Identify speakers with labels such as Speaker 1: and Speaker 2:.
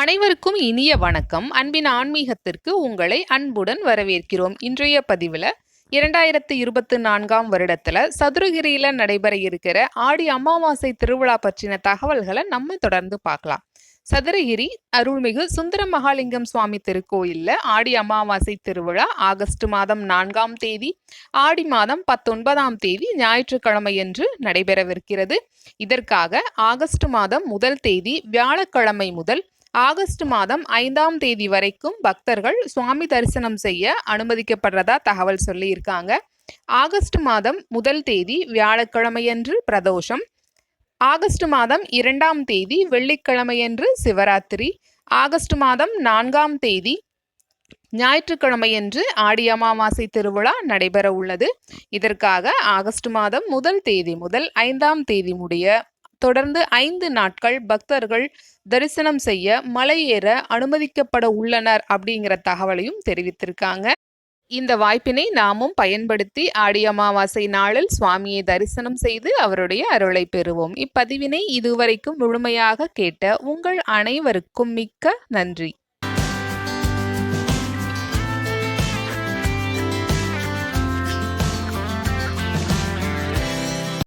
Speaker 1: அனைவருக்கும் இனிய வணக்கம். அன்பின் ஆன்மீகத்திற்கு உங்களை அன்புடன் வரவேற்கிறோம். இன்றைய பதிவில் இரண்டாயிரத்து இருபத்தி நான்காம் வருடத்தில் சதுரகிரியில் நடைபெற இருக்கிற ஆடி அமாவாசை திருவிழா பற்றின தகவல்களை நம்ம தொடர்ந்து பார்க்கலாம். சதுரகிரி அருள்மிகு சுந்தர மகாலிங்கம் சுவாமி திருக்கோயில்ல ஆடி அமாவாசை திருவிழா ஆகஸ்ட் மாதம் நான்காம் தேதி ஆடி மாதம் பத்தொன்பதாம் தேதி ஞாயிற்றுக்கிழமையன்று நடைபெறவிருக்கிறது. இதற்காக ஆகஸ்ட் மாதம் முதல் தேதி வியாழக்கிழமை முதல் ஆகஸ்ட் மாதம் ஐந்தாம் தேதி வரைக்கும் பக்தர்கள் சுவாமி தரிசனம் செய்ய அனுமதிக்கப்படுறதா தகவல் சொல்லியிருக்காங்க. ஆகஸ்ட் மாதம் முதல் தேதி வியாழக்கிழமையன்று பிரதோஷம். ஆகஸ்ட் மாதம் இரண்டாம் தேதி வெள்ளிக்கிழமையன்று சிவராத்திரி. ஆகஸ்ட் மாதம் நான்காம் தேதி ஞாயிற்றுக்கிழமையன்று ஆடி அமாவாசை திருவிழா நடைபெற உள்ளது இதற்காக ஆகஸ்ட் மாதம் முதல் தேதி முதல் ஐந்தாம் தேதி முடிய தொடர்ந்து ஐந்து நாட்கள் பக்தர்கள் தரிசனம் செய்ய மலையேற அனுமதிக்கப்பட உள்ளனர் அப்படிங்கிற தகவலையும் தெரிவித்திருக்காங்க. இந்த வாய்ப்பினை நாமும் பயன்படுத்தி ஆடி அமாவாசை நாளில் சுவாமியை தரிசனம் செய்து அவருடைய அருளை பெறுவோம். இப்பதிவினை இதுவரைக்கும் முழுமையாக கேட்ட உங்கள் அனைவருக்கும் மிக்க நன்றி.